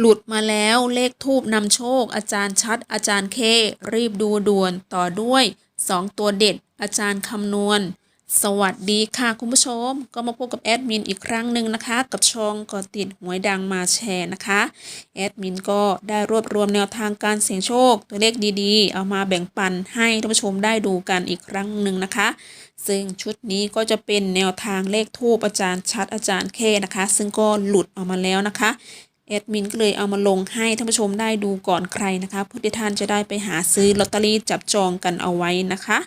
หลุดมาแล้วเลขทูบนำโชค อาจารย์ชัด อาจารย์เค รีบดูด่วนต่อด้วย 2 ตัวเด็ด อาจารย์คำนวณ สวัสดีค่ะคุณผู้ชม ก็มาพบกับแอดมินอีกครั้งหนึ่งนะคะ กับช่องก่อติดหวยดังมาแชร์นะคะ แอดมินก็ได้รวบรวมแนวทางการเสี่ยงโชค ตัวเลขดีๆ เอามาแบ่งปันให้ท่านผู้ชมได้ดูกันอีกครั้งหนึ่งนะคะซึ่งชุดนี้ก็จะเป็นแนวทางเลขทูปอาจารย์ชัดอาจารย์เคนะคะ ซึ่งก็หลุดออกมาแล้วนะคะ แอดมินก็เลยเอามาลงให้ท่านผู้ชมได้ดูก่อนใครนะคะเพื่อที่ท่านจะได้ไปหาซื้อลอตเตอรี่จับจองกันเอาไว้นะคะ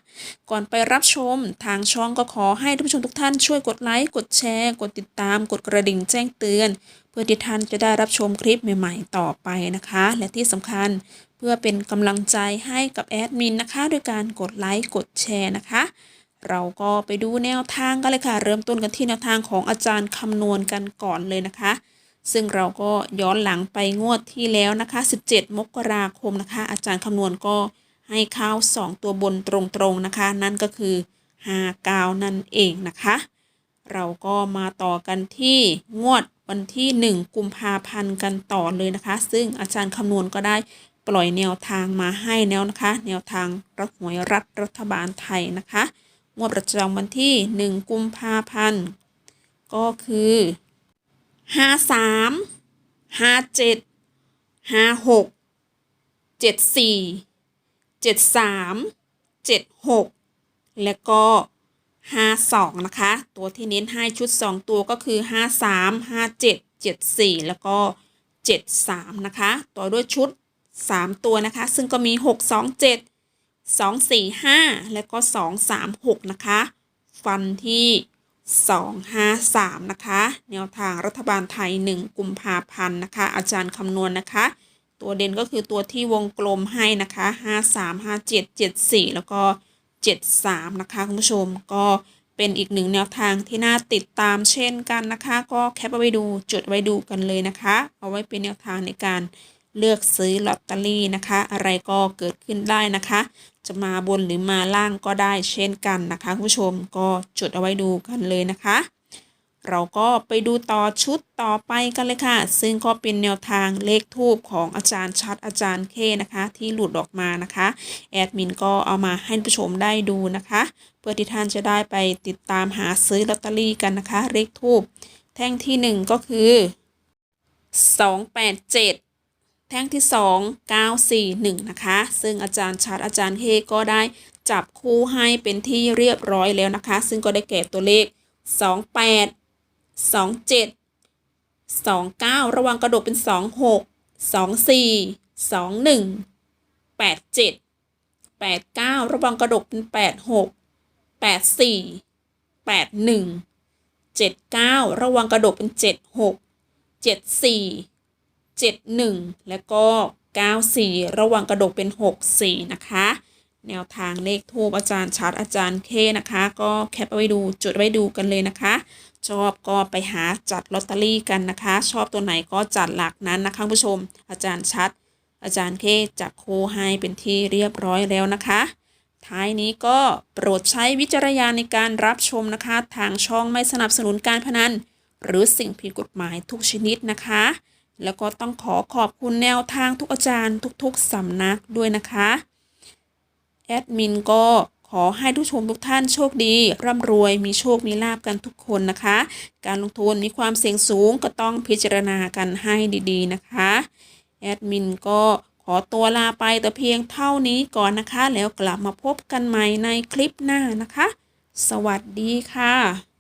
ก่อนไปรับชมทางช่องก็ขอให้ท่านผู้ชมทุกท่านช่วยกดไลค์กดแชร์ กดติดตาม กดกระดิ่งแจ้งเตือน เพื่อที่ท่านจะได้รับชมคลิปใหม่ๆ ต่อไปนะคะ และที่สำคัญเพื่อเป็นกำลังใจให้กับแอดมินนะคะด้วยการกดไลค์กดแชร์นะคะเราก็ไปดูแนวทางกันเลยค่ะ เริ่มต้นกันที่แนวทางของอาจารย์คำนวณกันก่อนเลยนะคะ ซึ่งเราก็ย้อนหลังไปงวดที่แล้วนะคะ 17 มกราคมนะคะ อาจารย์คำนวณก็ให้ข้าว2ตัวบนตรงๆนะคะ นั่นก็คือ59นั่นเองนะคะ เราก็มาต่อกันที่งวดวันที่ 1 กุมภาพันธ์กันต่อเลยนะคะ ซึ่งอาจารย์คำนวณก็ได้ปล่อยแนวทางมาให้แล้วนะคะ แนวทางรัฐหวยรัฐรัฐบาลไทยนะคะ งวดประจำวันที่ 1 กุมภาพันธ์ก็คือ ห้าสามห้าเจ็ดห้าหกเจ็ดสี่เจ็ดสามเจ็ดหกแล้วก็ห้าสองนะคะ ตัวที่เน้นให้ชุดสองตัวก็คือห้าสามห้าเจ็ดเจ็ดสี่แล้วก็เจ็ดสามนะคะต่อด้วยชุดสามตัวนะคะ ซึ่งก็มีหกสองเจ็ดสองสี่ห้าแล้วก็สองสามหกนะคะ ฟันที่ 253 นะคะ แนวทางรัฐบาลไทย 1 กุมภาพันธ์นะคะ อาจารย์คำนวณนะคะ ตัวเด่นก็คือตัวที่วงกลมให้นะคะ 53 57 74 แล้วก็ 73 นะคะ คุณผู้ชมก็เป็นอีกหนึ่งแนวทางที่น่าติดตามเช่นกันนะคะ ก็แคปเอาไว้ดูจดไว้ดูกันเลยนะคะ เอาไว้เป็นแนวทางในการเลือกซื้อลอตเตอรี่นะคะ อะไรก็เกิดขึ้นได้นะคะ จะมาบนหรือมาล่างก็ได้เช่นกันนะคะคุณผู้ชมก็จดเอาไว้ดูกันเลยนะคะ เราก็ไปดูต่อชุดต่อไปกันเลยค่ะ ซึ่งก็เป็นแนวทางเลขทูบของอาจารย์ชัดอาจารย์เคนะคะ ที่หลุดออกมานะคะแอดมินก็เอามาให้ผู้ชมได้ดูนะคะ เพื่อที่ท่านจะได้ไปติดตามหาซื้อลอตเตอรี่กันนะคะ เลขทูบแท่งที่หนึ่งก็คือสอง แท่งที่ 2 941 นะคะ ซึ่งอาจารย์ชัดอาจารย์เฮก็ได้จับคู่ให้เป็นที่เรียบร้อยแล้วนะคะ ซึ่งก็ได้แก่ตัวเลข 28 27 29 ระวังกระดกเป็น 26 24 21 87 89 ระวังกระดกเป็น 86 84 81 79 ระวังกระดกเป็น 76 74 71 แล้วก็ 94 ระวังกระดกเป็น 64 นะคะ แนวทางเลขทูปอาจารย์ชัดอาจารย์เคนะคะ ก็แคปเอาไว้ดูจุดไว้ดูกันเลยนะคะ ชอบก็ไปหาจัดลอตเตอรี่กันนะคะ ชอบตัวไหนก็จัดหลักนั้นนะคะผู้ชม อาจารย์ชัด อาจารย์เคจับโคให้เป็นที่เรียบร้อยแล้วนะคะท้ายนี้ก็โปรดใช้วิจารณญาณในการรับชมนะคะ ทางช่องไม่สนับสนุนการพนัน หรือสิ่งผิดกฎหมายทุกชนิดนะคะ แล้วก็ต้องขอขอบคุณแนวทางทุกอาจารย์ทุก ๆสำนักด้วยนะคะ แอดมินก็ขอให้ทุกชมทุกท่านโชคดี ร่ำรวยมีโชคมีลาบกันทุกคนนะคะ การลงทุนมีความเสี่ยงสูงก็ต้องพิจารณากันให้ดีๆนะคะ แอดมินก็ขอตัวลาไปแต่เพียงเท่านี้ก่อนนะคะ แล้วกลับมาพบกันใหม่ในคลิปหน้านะคะ สวัสดีค่ะ